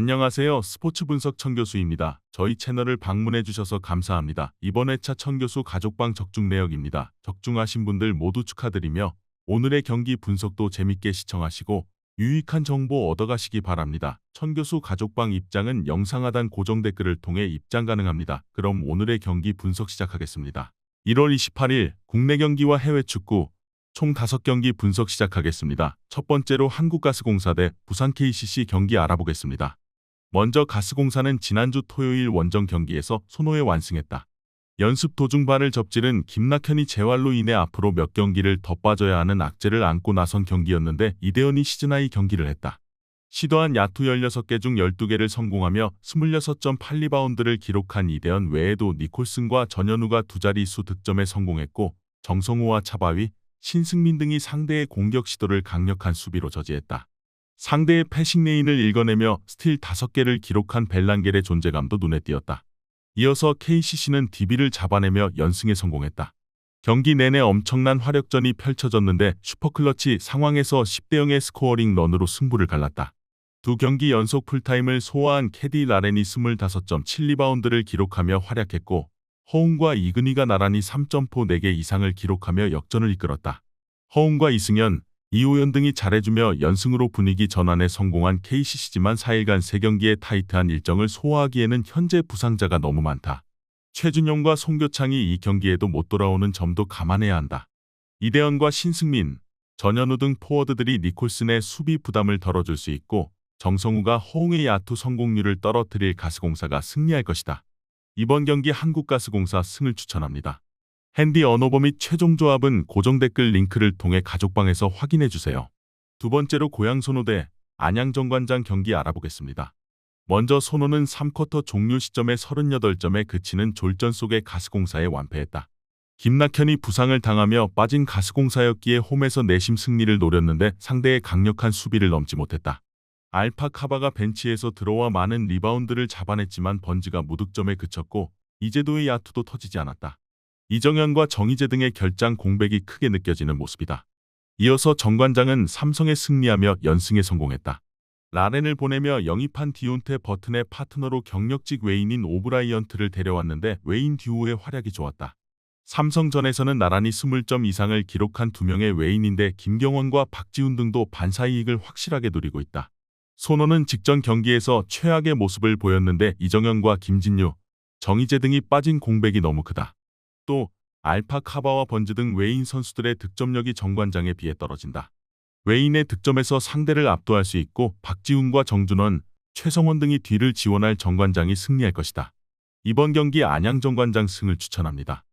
안녕하세요. 스포츠 분석 청 교수입니다. 저희 채널을 방문해 주셔서 감사합니다. 이번 회차 청 교수 가족방 적중 내역입니다. 적중하신 분들 모두 축하드리며 오늘의 경기 분석도 재밌게 시청하시고 유익한 정보 얻어가시기 바랍니다. 천 교수 가족방 입장은 영상 하단 고정 댓글을 통해 입장 가능합니다. 그럼 오늘의 경기 분석 시작하겠습니다. 1월 28일 국내 경기와 해외 축구 총 5경기 분석 시작하겠습니다. 첫 번째로 한국가스공사 대 부산 KCC 경기 알아보겠습니다. 먼저 가스공사는 지난주 토요일 원정 경기에서 손호에 완승했다. 연습 도중 발을 접질은 김낙현이 재활로 인해 앞으로 몇 경기를 더 빠져야 하는 악재를 안고 나선 경기였는데 이대현이 시즌하이 경기를 했다. 시도한 야투 16개 중 12개를 성공하며 26.8리바운드를 기록한 이대현 외에도 니콜슨과 전현우가 두 자릿수 득점에 성공했고 정성우와 차바위, 신승민 등이 상대의 공격 시도를 강력한 수비로 저지했다. 상대의 패싱 레인을 읽어내며 스틸 5개를 기록한 벨랑겔의 존재감도 눈에 띄었다. 이어서 KCC는 DB를 잡아내며 연승에 성공했다. 경기 내내 엄청난 화력전이 펼쳐졌는데 슈퍼클러치 상황에서 10대 0의 스코어링 런으로 승부를 갈랐다. 두 경기 연속 풀타임을 소화한 캐디 라렌이 25.7리바운드를 기록하며 활약했고 허웅과 이근희가 나란히 3점포 4개 이상을 기록하며 역전을 이끌었다. 허웅과 이승현, 이호연 등이 잘해주며 연승으로 분위기 전환에 성공한 KCC지만 4일간 3경기의 타이트한 일정을 소화하기에는 현재 부상자가 너무 많다. 최준용과 송교창이 이 경기에도 못 돌아오는 점도 감안해야 한다. 이대현과 신승민, 전현우 등 포워드들이 니콜슨의 수비 부담을 덜어줄 수 있고 정성우가 허웅의 야투 성공률을 떨어뜨릴 가스공사가 승리할 것이다. 이번 경기 한국가스공사 승을 추천합니다. 핸디 언어버 및 최종 조합은 고정 댓글 링크를 통해 가족방에서 확인해 주세요. 두 번째로 고양 손호대 안양 정관장 경기 알아보겠습니다. 먼저 손호는 3쿼터 종료 시점에 38점에 그치는 졸전 속에 가스공사에 완패했다. 김낙현이 부상을 당하며 빠진 가스공사였기에 홈에서 내심 승리를 노렸는데 상대의 강력한 수비를 넘지 못했다. 알파 카바가 벤치에서 들어와 많은 리바운드를 잡아냈지만 번즈가 무득점에 그쳤고 이제도의 야투도 터지지 않았다. 이정현과 정희재 등의 결장 공백이 크게 느껴지는 모습이다. 이어서 정관장은 삼성에 승리하며 연승에 성공했다. 라렌을 보내며 영입한 디온테 버튼의 파트너로 경력직 외인인 오브라이언트를 데려왔는데 외인 듀오의 활약이 좋았다. 삼성전에서는 나란히 20점 이상을 기록한 두 명의 외인인데 김경원과 박지훈 등도 반사이익을 확실하게 누리고 있다. 손호는 직전 경기에서 최악의 모습을 보였는데 이정현과 김진유, 정희재 등이 빠진 공백이 너무 크다. 또 알파 카바와 번즈 등 외인 선수들의 득점력이 정관장에 비해 떨어진다. 외인의 득점에서 상대를 압도할 수 있고 박지훈과 정준원, 최성원 등이 뒤를 지원할 정관장이 승리할 것이다. 이번 경기 안양 정관장 승을 추천합니다.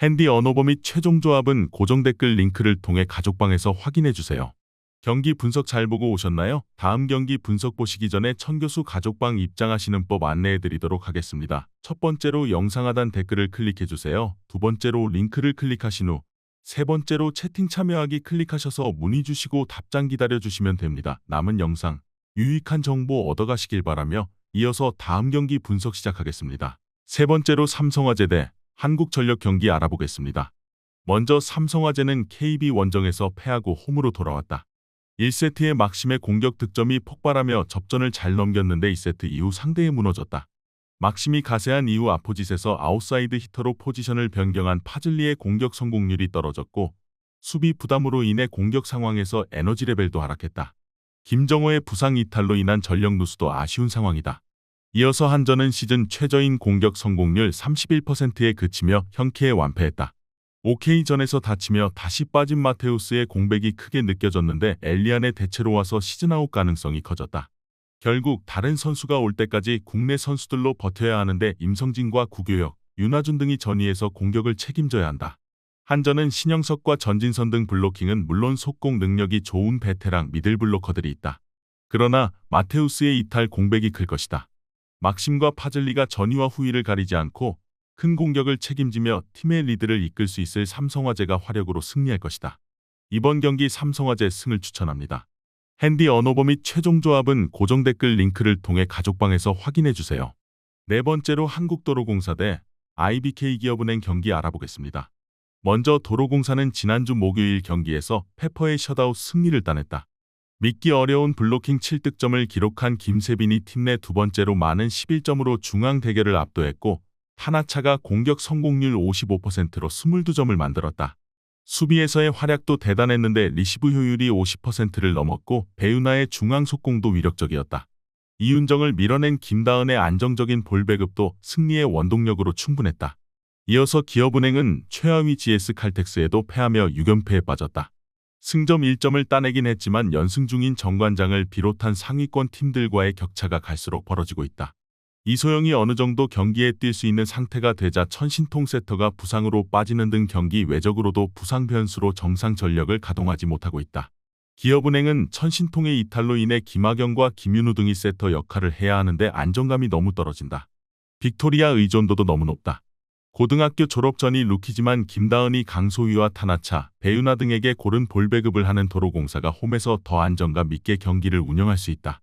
핸디 언어버 및 최종 조합은 고정 댓글 링크를 통해 가족방에서 확인해 주세요. 경기 분석 잘 보고 오셨나요? 다음 경기 분석 보시기 전에 천교수 가족방 입장하시는 법 안내해 드리도록 하겠습니다. 첫 번째로 영상 하단 댓글을 클릭해 주세요. 두 번째로 링크를 클릭하신 후 세 번째로 채팅 참여하기 클릭하셔서 문의 주시고 답장 기다려 주시면 됩니다. 남은 영상 유익한 정보 얻어가시길 바라며 이어서 다음 경기 분석 시작하겠습니다. 세 번째로 삼성화재 대 한국전력 경기 알아보겠습니다. 먼저 삼성화재는 KB 원정에서 패하고 홈으로 돌아왔다. 1세트의 막심의 공격 득점이 폭발하며 접전을 잘 넘겼는데 2세트 이후 상대에 무너졌다. 막심이 가세한 이후 아포짓에서 아웃사이드 히터로 포지션을 변경한 파즐리의 공격 성공률이 떨어졌고 수비 부담으로 인해 공격 상황에서 에너지 레벨도 하락했다. 김정호의 부상 이탈로 인한 전력 누수도 아쉬운 상황이다. 이어서 한전은 시즌 최저인 공격 성공률 31%에 그치며 형쾌에 완패했다. OK전에서 다치며 다시 빠진 마테우스의 공백이 크게 느껴졌는데 엘리안의 대체로 와서 시즌아웃 가능성이 커졌다. 결국 다른 선수가 올 때까지 국내 선수들로 버텨야 하는데 임성진과 구교혁, 윤하준 등이 전위에서 공격을 책임져야 한다. 한전은 신영석과 전진선 등 블로킹은 물론 속공 능력이 좋은 베테랑 미들 블로커들이 있다. 그러나 마테우스의 이탈 공백이 클 것이다. 막심과 파즐리가 전위와 후위를 가리지 않고 큰 공격을 책임지며 팀의 리드를 이끌 수 있을 삼성화재가 화력으로 승리할 것이다. 이번 경기 삼성화재 승을 추천합니다. 핸디 언어버 및 최종 조합은 고정 댓글 링크를 통해 가족방에서 확인해 주세요. 네 번째로 한국도로공사 대 IBK 기업은행 경기 알아보겠습니다. 먼저 도로공사는 지난주 목요일 경기에서 페퍼의 셧아웃 승리를 따냈다. 믿기 어려운 블로킹 7득점을 기록한 김세빈이 팀 내 두 번째로 많은 11점으로 중앙 대결을 압도했고 타나차가 공격 성공률 55%로 22점을 만들었다. 수비에서의 활약도 대단했는데 리시브 효율이 50%를 넘었고 배윤아의 중앙 속공도 위력적이었다. 이윤정을 밀어낸 김다은의 안정적인 볼 배급도 승리의 원동력으로 충분했다. 이어서 기업은행은 최하위 GS 칼텍스에도 패하며 6연패에 빠졌다. 승점 1점을 따내긴 했지만 연승 중인 정관장을 비롯한 상위권 팀들과의 격차가 갈수록 벌어지고 있다. 이소영이 어느 정도 경기에 뛸 수 있는 상태가 되자 천신통 세터가 부상으로 빠지는 등 경기 외적으로도 부상 변수로 정상 전력을 가동하지 못하고 있다. 기업은행은 천신통의 이탈로 인해 김학영과 김윤우 등이 세터 역할을 해야 하는데 안정감이 너무 떨어진다. 빅토리아 의존도도 너무 높다. 고등학교 졸업 전이 루키지만 김다은이 강소희와 타나차, 배윤아 등에게 고른 볼 배급을 하는 도로공사가 홈에서 더 안정감 있게 경기를 운영할 수 있다.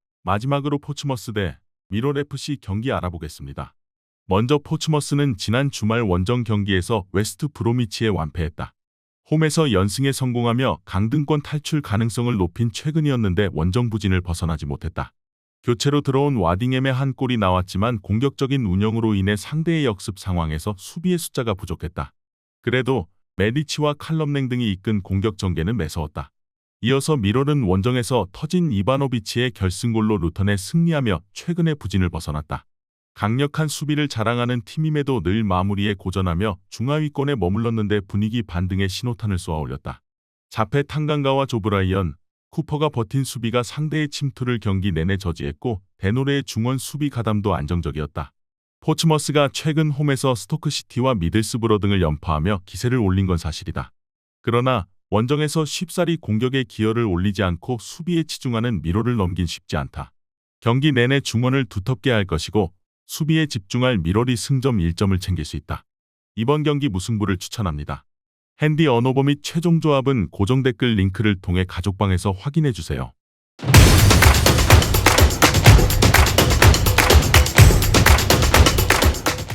마지막으로 포츠머스 대 미롤FC 경기 알아보겠습니다. 먼저 포츠머스는 지난 주말 원정 경기에서 웨스트 브로미치에 완패했다. 홈에서 연승에 성공하며 강등권 탈출 가능성을 높인 최근이었는데 원정 부진을 벗어나지 못했다. 교체로 들어온 와딩엠의 한 골이 나왔지만 공격적인 운영으로 인해 상대의 역습 상황에서 수비의 숫자가 부족했다. 그래도 메디치와 칼럼냉 등이 이끈 공격 전개는 매서웠다. 이어서 미롤은 원정에서 터진 이바노비치의 결승골로 루턴에 승리하며 최근의 부진을 벗어났다. 강력한 수비를 자랑하는 팀임에도 늘 마무리에 고전하며 중하위권에 머물렀는데 분위기 반등의 신호탄을 쏘아 올렸다. 자페 탕강가와 조브라이언, 쿠퍼가 버틴 수비가 상대의 침투를 경기 내내 저지했고 데노레의 중원 수비 가담도 안정적이었다. 포츠머스가 최근 홈에서 스토크시티와 미들스브러 등을 연파하며 기세를 올린 건 사실이다. 그러나 원정에서 쉽사리 공격에 기여를 올리지 않고 수비에 치중하는 미로를 넘긴 쉽지 않다. 경기 내내 중원을 두텁게 할 것이고 수비에 집중할 미롤이 승점 1점을 챙길 수 있다. 이번 경기 무승부를 추천합니다. 핸디 언어버 및 최종 조합은 고정 댓글 링크를 통해 가족방에서 확인해 주세요.